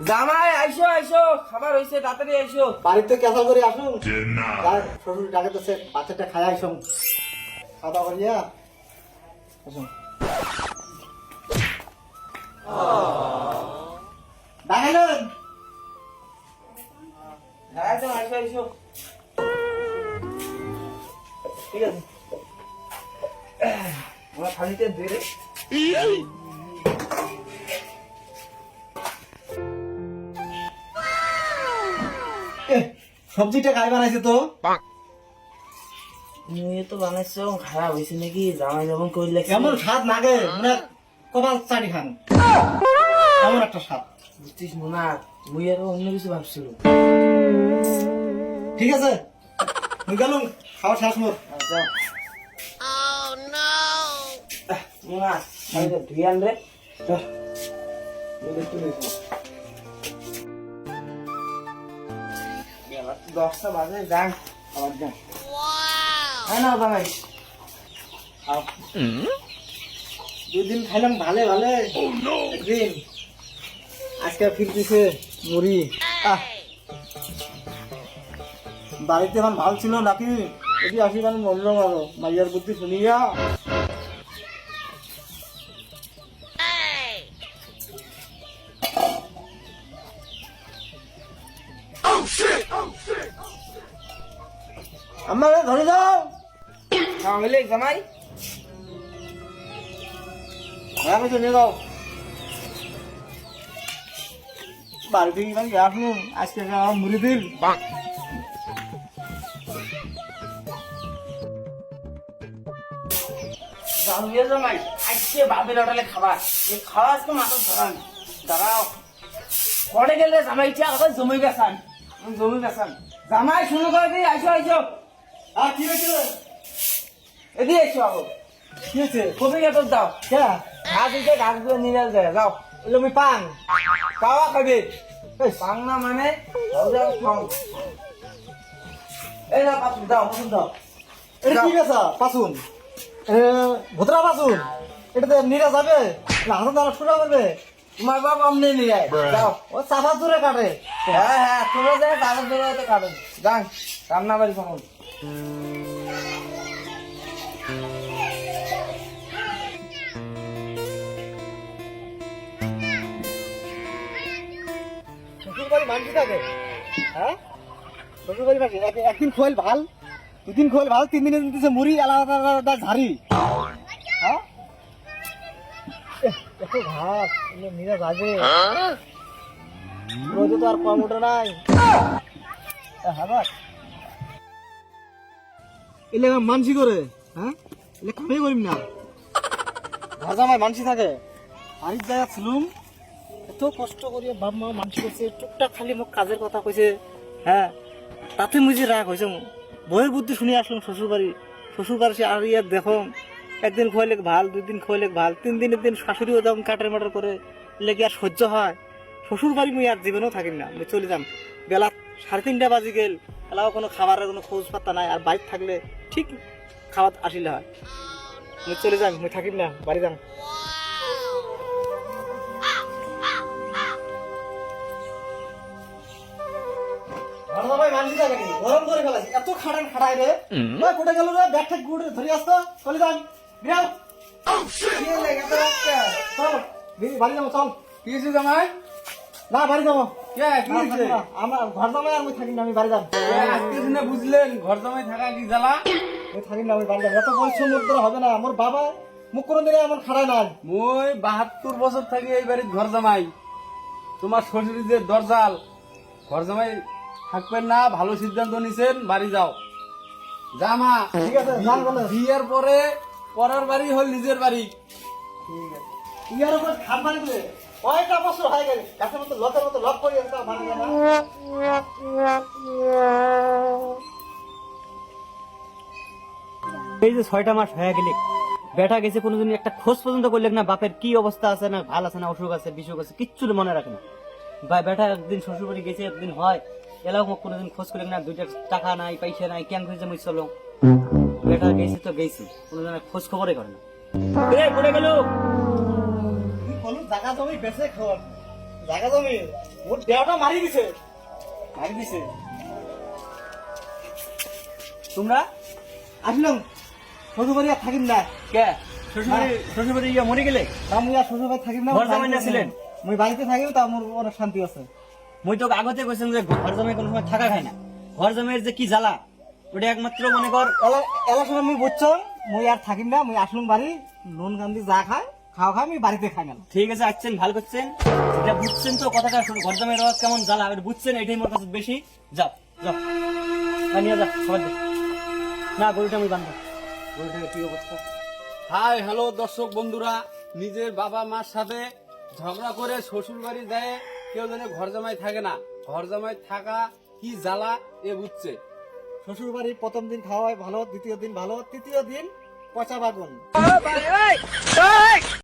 জামাই আইসো আইসো। খাবার হইছে তাড়াতাড়ি আইসো। বাড়িতে কেঁচা করে আসুন। তার শ্বশুর ডাকে তো সে বাচ্চাটা খাই আসুন। খাওয়া করিয়া আসুন আইসো আইসো। ঠিক আছে। আমার খালিতে দেরে। এ, সবজিটা খাই বানাইছে তো? মুই তো বানাইছো খারাপ হয়েছে নাকি? জামাই যখন করলে এমন স্বাদ লাগে? মানে কপাল চাটি খান। এমন একটা স্বাদ। বুঝছিস না মুই আরও অন্য কিছু ভাবছিল ঠিক আছে? মুই গেলুম। খাওয়া শেষ মোর আচ্ছা মুনা ধুই আন রে। দশটা বাজে যান আবার যান হ্যাঁ না দুদিন খাইলাম ভালে ভালে। একদিন। আজকে ফিরতেছে মুড়ি। আহ। বাড়িতে আমার ভালো ছিল নাকি? যদি আসি মানে মরল মারো। মাইয়ার বুদ্ধি শুনিয়া। আমার ধরে যাও খাওয়া হইলে জামাই। হ্যাঁ কিছু নিয়ে যাও। বাড়ি থেকে মানে আসুন আজকে আমার মুড়ি জামিয়ে জামাই। আজকে বাপের হোটেলে খাবার। এই খাওয়া আজকে মাথা ধরান। দাঁড়াও। পরে গেলে জামাই ইচ্ছা আবার জমি বেসান জমি বেসান জামাই শুরু করে দিই আইসো আইসো। আর কি হয়েছিল এদিকে এসো আবো। কি হয়েছে? কবি কে তোর দাও। কে? ঘাস দিতে ঘাসগুলো নিয়ে যায় যাও। এলো আমি পান। খাওয়া খাবি? এই পাং না মানে এই দাও দাও। এটা কি গেছা পাসুন। ভোতরা পাসুন। এটা তো নিরা যাবে? না হাতে দ্বারা তোমার বাপ অমনি নিয়ে যায়। যাও। ও চাপা দূরে কাটে। হ্যাঁ হ্যাঁ তোমরা যায় কাগজ ধরে কাটুন যান রান্না বাড়ি কখন মানছি থাকে হ্যাঁ? মানছি। একদিন খোয়াল ভালো দুদিন খোয়াল ভালো তিন দিনে দিতেছে মুড়ি আলাদা আলাদা ঝাড়ি হ্যাঁ এহ, ঘাস এগুলো নিরা রোদে তো আর কম ওঠে নাই। হ্যাঁ এলে মানসি করে হ্যাঁ? এলে কামে করিম না। ঘর জামাই মানসি থাকে। বাড়ির জায়গা ছিলুম এত কষ্ট করিয়া বাপ মা মানসি করছে টুকটাক খালি মোক কাজের কথা কইছে হ্যাঁ? তাতে মুই যে রাগ হয়েছে। বইয়ের বুদ্ধি শুনি আসলাম শ্বশুর বাড়ি শ্বশুর বাড়ি আর ইয়ার দেখো একদিন খোয়াইলে ভালো দুই দিন খোয়াইলে ভালো তিন দিনের দিন শাশুড়িও যখন কাটার মাটার করে লেগে আর সহ্য হয় শ্বশুর বাড়ি মুই আর জীবনেও থাকিম না মুই চলে যাম। বেলা সাড়ে তিনটা বাজি গেল এলাও কোনো খাবারের কোনো খোঁজ পাত্তা নাই আর বাইক থাকলে ঠিক খাওয়া আসিলে হয়। মুই চলে যাম মুই থাকিম না বাড়ি যাম। গরম করে ফেলাছি এত খাটান খাটাই রে। ওই কোটে গেল রে? ব্যাগ ঠেক গুড় ধরে আসতো চলে যান। বিরাও বাড়ি যাব চল কি হয়েছে জামাই না বাড়ি যাব থাকি আমার ঘর জামাই আর মুই থাকিম না আমি বাড়ি যাম আজকে দিনে বুঝলেন ঘর জামাই থাকা কি জ্বালা থাকিম না আমি বাড়ি যাম এত পরিশ্রম করতে হবে না আমার বাবা মুখ করে দিলে এমন খাড়ায় নাই মই বাহাত্তর বছর থাকি এই বাড়ির ঘর জামাই তোমার শ্বশুর যে দরজাল ঘর জামাই থাকবেন না ভালো সিদ্ধান্ত নিছেন বাড়ি যাও জামা ঠিক আছে বিয়ের পরে পরের বাড়ি হল নিজের বাড়ি। ঠিক আছে। ইয়ার উপর খাম বাড়ি কয়টা বছর হয়ে গেল গাছের মতো লকের মতো লক করে একটা বাড়ি এই যে ছয়টা মাস হয়ে গেলে বেটা গেছে কোনোদিন একটা খোঁজ পর্যন্ত করলে না বাপের কি অবস্থা আছে না ভালো আছে না অসুখ আছে বিসুখ আছে কিচ্ছু মনে রাখে না। বা বেটা একদিন শ্বশুর বাড়ি গেছে একদিন হয় এলাও কোনোদিন খোঁজ করলে না দুইটা টাকা নাই পয়সা নাই কেন খুঁজে মুই চলো। বেটা গেছে তো গেছি। কোনোদিন আর খোঁজ খবরই করে না। এ, কোথায় গেল। জায়গা জমি বেঁচে খাওয়ার। জায়গা জমি ওর দেহটা মারি দিছে। মারি দিছে। তোমরা? আসলাম শ্বশুর বাড়ি আর থাকিম না। কে? শ্বশুরবাড়ি শ্বশুরবাড়ি ইয়া মরে গেলে? তা মুই আর শ্বশুর বাড়ি থাকিম না ঘর জামাই না ছিলেন? মুই বাড়িতে থাকিম তা মোর অনেক শান্তি আছে। মুই তোকে আগতে কইছিলাম যে ঘর জামাই কোনো সময় থাকা খায় না। ঘর জামাইয়ের যে কি জ্বালা? ওটা একমাত্র মনে কর এলা সময় মুই বুঝছম মুই আর থাকিম না মুই আসলুম বাড়ি নুন গান্ধি যা খায় খাওয়া খাও আমি বাড়িতে খাই না। ঠিক আছে আসছেন ভালো করছেন। এটা বুঝছেন তো কথাটা শুনুন ঘর জামাই রওয়াজ কেমন জ্বালা এটা বুঝছেন এটাই মোর কাছে বেশি। যাও যাও। আর নিয়ে যা খাবার দে না গরুটা আমি বান্ধব গরুটার কি অবস্থা? হাই হ্যালো দর্শক বন্ধুরা। নিজের বাবা মার সাথে ঝগড়া করে শ্বশুর বাড়ি যায় কেউ যেন ঘর জামাই থাকে না। ঘর জামাই থাকা কি জ্বালা এ বুঝছে। শ্বশুর বাড়ি প্রথম দিন খাওয়াই ভালো দ্বিতীয় দিন ভালো তৃতীয় দিন পচা বাগুন।